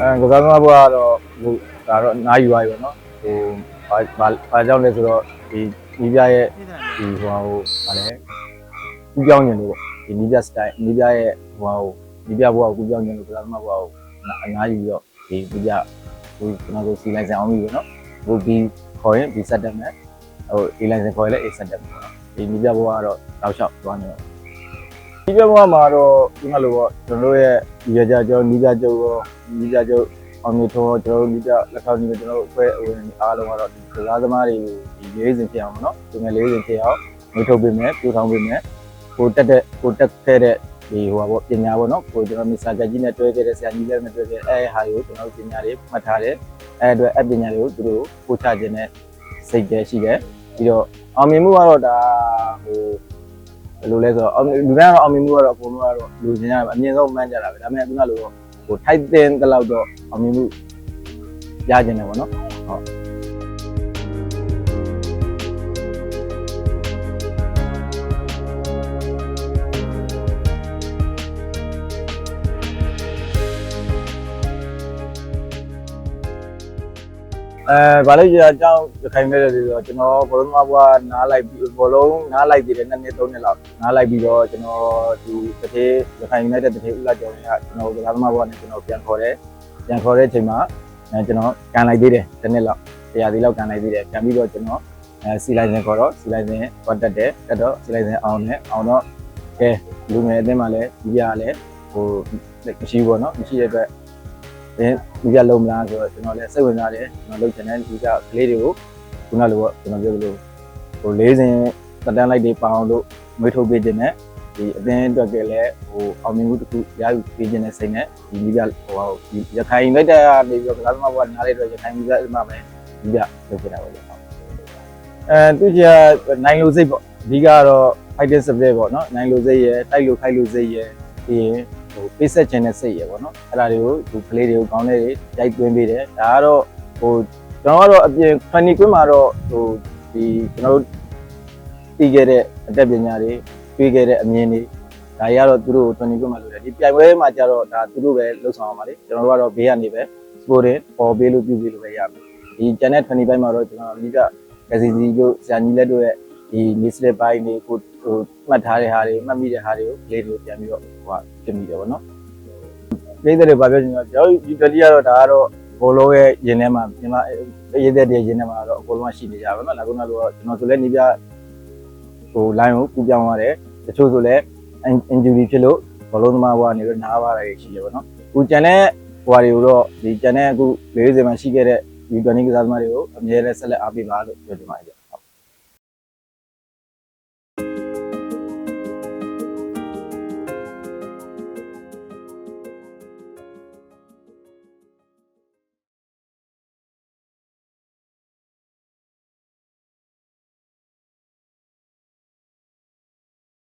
အဲကစားသမားဘွားကတော့ဟိုဒါတော့အနားယူသွားပြီပေါ့နော်ဟိုဘာဘာဘာကြောင့်လဲဆိုတော့ဒီနီးပြရဲ့ဒီဟိုဟာဟိုဗာလဲကူပြောင်းညင်လို့ပေါ့ဒီနီးပြစတိုင်နီးပြရဲ့ဟိုဟာဟိုနီးပြဘွားကိုကူပြောင်းညင်လို့ကစားသမားဘွားကိုအနားယူပြီးတော့ဒီနီးပြဟိုကျွန်တော်တို့စီလိုက်စံအောင်ပြီပေါ့နော်ဟိုဒီခေါ်ရင်ဒီဆက်တက်မယ်ဟိုဒီလိုက်စံခေါ်ရင်လည်း A ဆက်တက်မယ်ပေါ့နော်ဒီနီးပြဘွားကတော့တောက်လျှောက်သွားနေတော့ ဒီပြဘွားမှာတော့ဒီမှာလို့ပေါ့ကျွန်တော်တို့ရဲ့ဒီရကြကျော်နီးပြကျုပ်ရောနီးပြကျုပ်အောင်မြင်တော့ကျွန်တော်တို့ဒီကလက်ထောက်နေကျွန်တော်တို့အဖွဲ့အဝင်အားလုံးကတော့ဒီကစားသမားတွေကိုဒီလေးစဉ်ဖြစ်အောင်ပေါ့နော်ဒီငယ်လေးစဉ်ဖြစ်အောင်နှုတ်ထုတ်ပေးမယ်ပြူထောင်ပေးမယ်ကိုတက်တဲ့ကိုတက်ခဲ့တဲ့ဒီဟိုပါပေါ့ပညာပေါ့နော်ကိုကျွန်တော်မစ္စတာကြကြီးနဲ့တွဲခဲ့တဲ့ဆရာကြီးလည်းနဲ့တွဲခဲ့အဲဟာကိုကျွန်တော်တို့ပညာတွေမှတ်ထားတယ်အဲအတွက်အပညာတွေကိုသူတို့ပို့ချခြင်းနဲ့စိတ်ကြရှိတယ်ပြီးတော့အောင်မြင်မှုကတော့ဒါဟို ဘယ်လိုလဲဆိုတော့လူတိုင်းကတော့အောင်မြင်မှုကတော့အကုန်လုံးကတော့လူချင်းရအမြင်ဆုံးမှန်းကြတာပဲဒါပေမဲ့ခုနလိုတော့ဟိုထိုက်တဲ့တလောက်တော့အောင်မြင်မှုရကျင်တယ်ပေါ့နော်ဟုတ် အဲဗာလို့ကြာအကြောင်းရခိုင်မဲ့တယ်ဆိုတော့ကျွန်တော်ဘောလုံးမဘွားနားလိုက်ပြီးဘောလုံးနားလိုက်ပြီးတဲ့နှစ်နှစ်သုံးနှစ်လောက်နားလိုက်ပြီးတော့ကျွန်တော်ဒီတစ်သေးရခိုင်မဲ့တဲ့တစ်သေးဥလာကျော်ကကျွန်တော်ကစားသမားဘွားနဲ့ကျွန်တော်ပြန်ခေါ်တယ်ပြန်ခေါ်တဲ့အချိန်မှာအဲကျွန်တော်ကန်လိုက်သေးတယ်တစ်နှစ်လောက်တရားသေးလောက်ကန်လိုက်သေးတယ်ပြန်ပြီးတော့ကျွန်တော်အဲစီလိုက်စင်ခေါ်တော့စီလိုက်စင်ကွတ်တက်တယ်တက်တော့စီလိုက်စင်အောင်တယ်အောင်တော့ကဲလူငယ်အသင်းမှာလည်းဒီပြကလည်းဟိုမရှိဘူးပေါ့နော်မရှိတဲ့အတွက် ဒီဒီကလုံးမလားဆိုတော့ကျွန်တော်လည်းစိတ်ဝင်စားတယ်ကျွန်တော်လုပ်ချင်တဲ့ဒီကကလေးတွေကိုခုနလိုပေါ့ကျွန်တော်ပြောလို့ဟိုလေးစဉ်တက်တန်းလိုက်တွေပအောင်လို့မွေးထုတ်ပေးခြင်းနဲ့ဒီအသင်းအတွက်ကလည်းဟိုအောင်မြင်မှုတစ်ခုရယူပေးခြင်းနဲ့စိတ်နဲ့ဒီဒီကဟိုဒီရခိုင်လိုက်တဲ့ကနေပြီးတော့ကစားသမားဘဝနားလေးတော့ရခိုင်ပြည်ကမှပဲဒီကလုပ်ပြတာပေါ့လေအဲသူကြီးကနိုင်လို့စိတ်ပေါ့အဓိကတော့ fighting spirit ပေါ့နော်နိုင်လို့စိတ်ရယ်တိုက်လို့ခိုက်လို့စိတ်ရယ်ပြီးရင် ဟိုပေးဆက်ခြင်းနဲ့စိတ်ရယ်ပေါ့နော်အဲ့ဒါတွေကိုသူကလေးတွေကိုကောင်းတဲ့ရိုက်သွင်းပေးတယ်ဒါကတော့ဟိုကျွန်တော်ကတော့အပြင်ဖန်နီကွင်းမှာတော့ဟိုဒီကျွန်တော်တို့တည်ခဲ့တဲ့အတက်ပညာတွေတွေ့ခဲ့တဲ့အမြင်တွေဒါတွေကတော့သူတို့ကိုဖန်နီကွင်းမှာလုပ်တယ်ဒီပြိုင်ပွဲမှာကျတော့ဒါသူတို့ပဲလှုပ်ဆောင်အောင်ပါလေကျွန်တော်တို့ကတော့ဘေးကနေပဲ sporting ပေါ်ပေးလို့ပြုပေးလို့ပဲရမယ်ဒီကျန်တဲ့25ပိုင်းမှာတော့ကျွန်တော်အဓိကကစီစီတို့ဆရာကြီးလက်တို့ရဲ့ဒီနေစလက်ပိုင်းတွေကို ဟိုမှတ်ထားတဲ့ဟာတွေမှတ်မိတဲ့ဟာတွေကိုကလေးတွေကိုပြန်ပြီးတော့ဟိုကဖြစ်မိတယ်ပေါ့နော်ပြည်သက်တွေဗာပြောချင်တော့ကျွန်တော်ဒီတတိယတော့ဒါကတော့ဘောလုံးရဲ့ရင်ထဲမှာမြန်မာရေးသက်တဲ့ရင်ထဲမှာတော့အကုန်လုံးရှိနေကြပါတော့။နောက်ကတော့ကျွန်တော်ဆိုလည်းနေပြဟို line ကိုကူပြောင်းသွားတယ်။တချို့ဆိုလည်း injury ဖြစ်လို့ဘောလုံးသမားဘွားနေတော့နားပါတာရှိတယ်ပေါ့နော်။အခုကျန်တဲ့ဘွားတွေကိုတော့ဒီကျန်တဲ့အခု40မှာရှိခဲ့တဲ့ဒီ20ကစားသမားတွေကိုအမြဲတမ်းဆက်လက်အားပေးပါလို့ပြောချင်ပါတယ်